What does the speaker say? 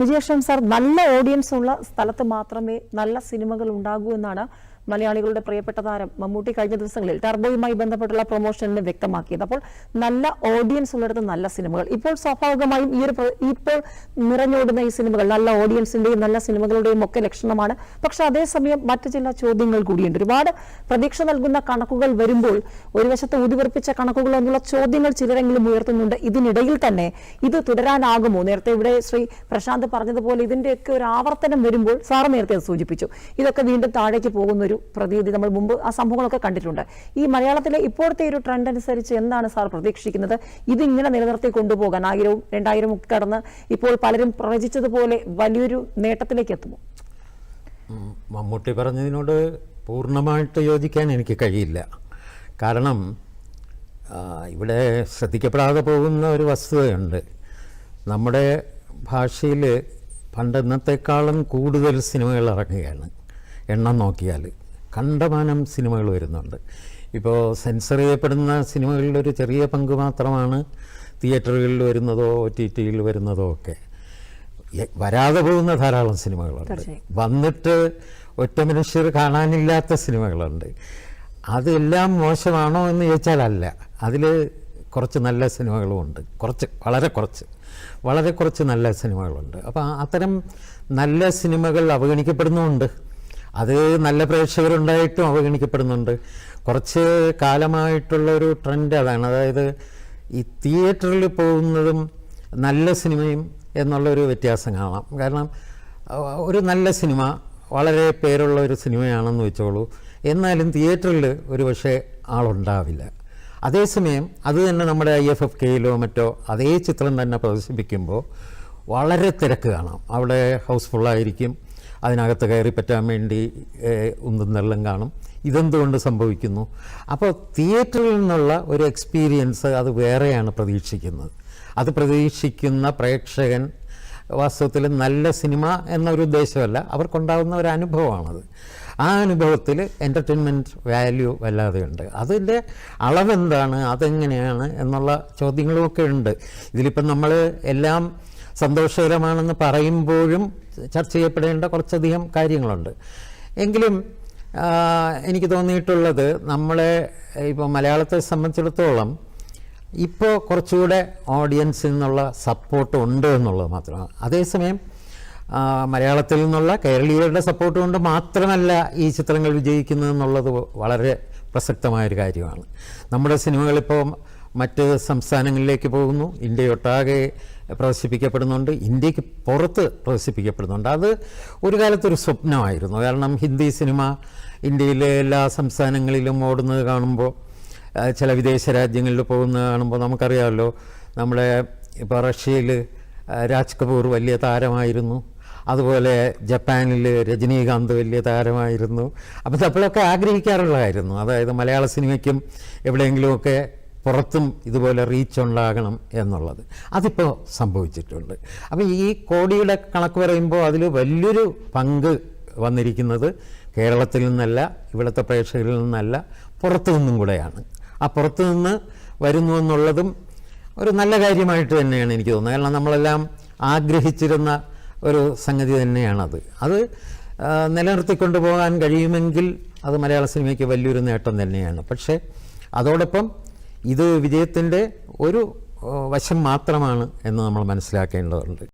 Vijayakrishnan sir നല്ല audience ഉള്ള സ്ഥലത്ത് മാത്രമേ നല്ല സിനിമകൾ ഉണ്ടാകൂ എന്നാണ് മലയാളികളുടെ പ്രിയപ്പെട്ട താരം മമ്മൂട്ടി കഴിഞ്ഞ ദിവസങ്ങളിൽ ടർബോയുമായി ബന്ധപ്പെട്ടുള്ള പ്രൊമോഷനിൽ വ്യക്തമാക്കിയത്. അപ്പോൾ നല്ല ഓഡിയൻസ് ഉള്ളിടത്ത് നല്ല സിനിമകൾ. ഇപ്പോൾ സ്വാഭാവികമായും ഈ ഒരു ഇപ്പോൾ നിറഞ്ഞോടുന്ന ഈ സിനിമകൾ നല്ല ഓഡിയൻസിന്റെയും നല്ല സിനിമകളുടെയും ഒക്കെ ലക്ഷണമാണ്. പക്ഷെ അതേസമയം മറ്റു ചില ചോദ്യങ്ങൾ കൂടിയുണ്ട്. ഒരുപാട് പ്രതീക്ഷ നൽകുന്ന കണക്കുകൾ വരുമ്പോൾ ഒരു വശത്ത് ഊതിവർപ്പിച്ച കണക്കുകൾ എന്നുള്ള ചോദ്യങ്ങൾ ചിലരെങ്കിലും ഉയർത്തുന്നുണ്ട്. ഇതിനിടയിൽ തന്നെ ഇത് തുടരാനാകുമോ? നേരത്തെ ഇവിടെ ശ്രീ പ്രശാന്ത് പറഞ്ഞതുപോലെ ഇതിന്റെയൊക്കെ ഒരു ആവർത്തനം വരുമ്പോൾ സാറ് നേരത്തെ സൂചിപ്പിച്ചു. ഇതൊക്കെ വീണ്ടും താഴേക്ക് പോകുന്ന ഒരു പ്രതീതി നമ്മൾ മുമ്പ് ആ സംഭവങ്ങളൊക്കെ കണ്ടിട്ടുണ്ട്. ഈ മലയാളത്തിലെ ഇപ്പോഴത്തെ ഒരു ട്രെൻഡ് അനുസരിച്ച് എന്താണ് സാർ പ്രതീക്ഷിക്കുന്നത്? ഇതിങ്ങനെ നിലനിർത്തി കൊണ്ടുപോകാൻ ആയിരവും രണ്ടായിരവും ഒക്കെ കടന്ന് ഇപ്പോൾ പലരും പ്രവചിച്ചതുപോലെ വലിയൊരു നേട്ടത്തിലേക്ക് എത്തുമോ? മമ്മൂട്ടി പറഞ്ഞതിനോട് പൂർണമായിട്ട് യോജിക്കാൻ എനിക്ക് കഴിയില്ല. കാരണം ഇവിടെ ശ്രദ്ധിക്കപ്പെടാതെ പോകുന്ന ഒരു വസ്തുതയുണ്ട്. നമ്മുടെ ഭാഷയിൽ പണ്ടെന്നത്തെക്കാളും കൂടുതൽ സിനിമകൾ ഇറങ്ങുകയാണ്. എണ്ണം നോക്കിയാൽ കണ്ടമാനം സിനിമകൾ വരുന്നുണ്ട്. ഇപ്പോൾ സെൻസർ ചെയ്യപ്പെടുന്ന സിനിമകളുടെ ഒരു ചെറിയ പങ്ക് മാത്രമാണ് തിയേറ്ററുകളിൽ വരുന്നതോ ഒ ടി ടിയിൽ വരുന്നതോ ഒക്കെ. വരാതെ പോകുന്ന ധാരാളം സിനിമകളുണ്ട്. വന്നിട്ട് ഒറ്റ മനുഷ്യർ കാണാനില്ലാത്ത സിനിമകളുണ്ട്. അതെല്ലാം മോശമാണോ എന്ന് ചോദിച്ചാൽ അല്ല അതിൽ കുറച്ച് നല്ല സിനിമകളുമുണ്ട് കുറച്ച് വളരെ കുറച്ച്. വളരെ കുറച്ച് നല്ല സിനിമകളുണ്ട്. അപ്പോൾ അത്തരം നല്ല സിനിമകൾ അവഗണിക്കപ്പെടുന്നുമുണ്ട്. അത് നല്ല പ്രേക്ഷകരുണ്ടായിട്ടും അവഗണിക്കപ്പെടുന്നുണ്ട്. കുറച്ച് കാലമായിട്ടുള്ള ഒരു ട്രെൻഡ് അതാണ്. അതായത് ഈ തിയേറ്ററിൽ പോകുന്നതും നല്ല സിനിമയും എന്നുള്ളൊരു വ്യത്യാസം കാണാം കാരണം ഒരു നല്ല സിനിമ വളരെ പേരുള്ള ഒരു സിനിമയാണെന്ന് വെച്ചോളൂ. എന്നാലും തിയേറ്ററിൽ ഒരു പക്ഷേ ആളുണ്ടാവില്ല. അതേസമയം അത് തന്നെ നമ്മുടെ ഐ എഫ് എഫ് കെയിലോ മറ്റോ അതേ ചിത്രം തന്നെ പ്രദർശിപ്പിക്കുമ്പോൾ വളരെ തിരക്ക് കാണാം. അവിടെ ഹൗസ്ഫുള്ളായിരിക്കും. അതിനകത്ത് കയറി പറ്റാൻ വേണ്ടി ഒന്നും ഉന്തും തള്ളും കാണും. ഇതെന്തുകൊണ്ട് സംഭവിക്കുന്നു? അപ്പോൾ തിയേറ്ററിൽ നിന്നുള്ള ഒരു എക്സ്പീരിയൻസ് അത് വേറെയാണ് പ്രതീക്ഷിക്കുന്നത്. അത് പ്രതീക്ഷിക്കുന്ന പ്രേക്ഷകൻ വാസ്തവത്തിൽ നല്ല സിനിമ എന്നൊരു ഉദ്ദേശമല്ല അവർക്കുണ്ടാകുന്ന ഒരു അനുഭവമാണത്. ആ അനുഭവത്തിൽ എന്റർടൈൻമെന്റ് വാല്യൂ വല്ലാതെയുണ്ട്. അതിന്റെ അളവെന്താണ്? അതെങ്ങനെയാണ്? എന്നുള്ള ചോദ്യങ്ങളുമൊക്കെ ഉണ്ട്. ഇതിലിപ്പം നമ്മൾ എല്ലാം സന്തോഷകരമാണെന്ന് പറയുമ്പോഴും ചർച്ച ചെയ്യപ്പെടേണ്ട കുറച്ചധികം കാര്യങ്ങളുണ്ട്. എങ്കിലും എനിക്ക് തോന്നിയിട്ടുള്ളത് നമ്മളെ ഇപ്പോൾ മലയാളത്തെ സംബന്ധിച്ചിടത്തോളം ഇപ്പോൾ കുറച്ചുകൂടെ ഓഡിയൻസിൽ നിന്നുള്ള സപ്പോർട്ട് ഉണ്ട് എന്നുള്ളത് മാത്രമാണ്. അതേസമയം മലയാളത്തിൽ നിന്നുള്ള കേരളീയരുടെ സപ്പോർട്ട് കൊണ്ട് മാത്രമല്ല ഈ ചിത്രങ്ങൾ വിജയിക്കുന്നതെന്നുള്ളത് വളരെ പ്രസക്തമായൊരു കാര്യമാണ്. നമ്മുടെ സിനിമകളിപ്പോൾ മറ്റ് സംസ്ഥാനങ്ങളിലേക്ക് പോകുന്നു. ഇന്ത്യയൊട്ടാകെ പ്രദർശിപ്പിക്കപ്പെടുന്നുണ്ട്. ഇന്ത്യയ്ക്ക് പുറത്ത് പ്രദർശിപ്പിക്കപ്പെടുന്നുണ്ട്. അത് ഒരു കാലത്തൊരു സ്വപ്നമായിരുന്നു. കാരണം ഹിന്ദി സിനിമ ഇന്ത്യയിലെ എല്ലാ സംസ്ഥാനങ്ങളിലും ഓടുന്നത് കാണുമ്പോൾ ചില വിദേശ രാജ്യങ്ങളിൽ പോകുന്നത് കാണുമ്പോൾ നമുക്കറിയാമല്ലോ നമ്മുടെ ഇപ്പോൾ റഷ്യയിൽ രാജ് കപൂർ വലിയ താരമായിരുന്നു. അതുപോലെ ജപ്പാനിൽ രജനീകാന്ത് വലിയ താരമായിരുന്നു. അപ്പോൾ നമ്മളൊക്കെ ആഗ്രഹിക്കാറുള്ളതായിരുന്നു. അതായത് മലയാള സിനിമയ്ക്കും എവിടെയെങ്കിലുമൊക്കെ പുറത്തും ഇതുപോലെ റീച്ച് ഉണ്ടാകണം എന്നുള്ളത്. അതിപ്പോൾ സംഭവിച്ചിട്ടുണ്ട്. അപ്പോൾ ഈ കോടിയുടെ കണക്ക് പറയുമ്പോൾ അതിൽ വലിയൊരു പങ്ക് വന്നിരിക്കുന്നത് കേരളത്തിൽ നിന്നല്ല ഇവിടുത്തെ പ്രേക്ഷകരിൽ നിന്നല്ല പുറത്തു നിന്നും കൂടെയാണ്. ആ പുറത്തു നിന്ന് വരുന്നു എന്നുള്ളതും ഒരു നല്ല കാര്യമായിട്ട് തന്നെയാണ് എനിക്ക് തോന്നുന്നത്. കാരണം നമ്മളെല്ലാം ആഗ്രഹിച്ചിരുന്ന ഒരു സംഗതി തന്നെയാണത്. അത് നിലനിർത്തിക്കൊണ്ടു പോകാൻ കഴിയുമെങ്കിൽ അത് മലയാള സിനിമയ്ക്ക് വലിയൊരു നേട്ടം തന്നെയാണ്. പക്ഷേ അതോടൊപ്പം ഇത് വിജയത്തിന്റെ ഒരു വശം മാത്രമാണ് എന്ന് നമ്മൾ മനസ്സിലാക്കേണ്ടതുണ്ട്.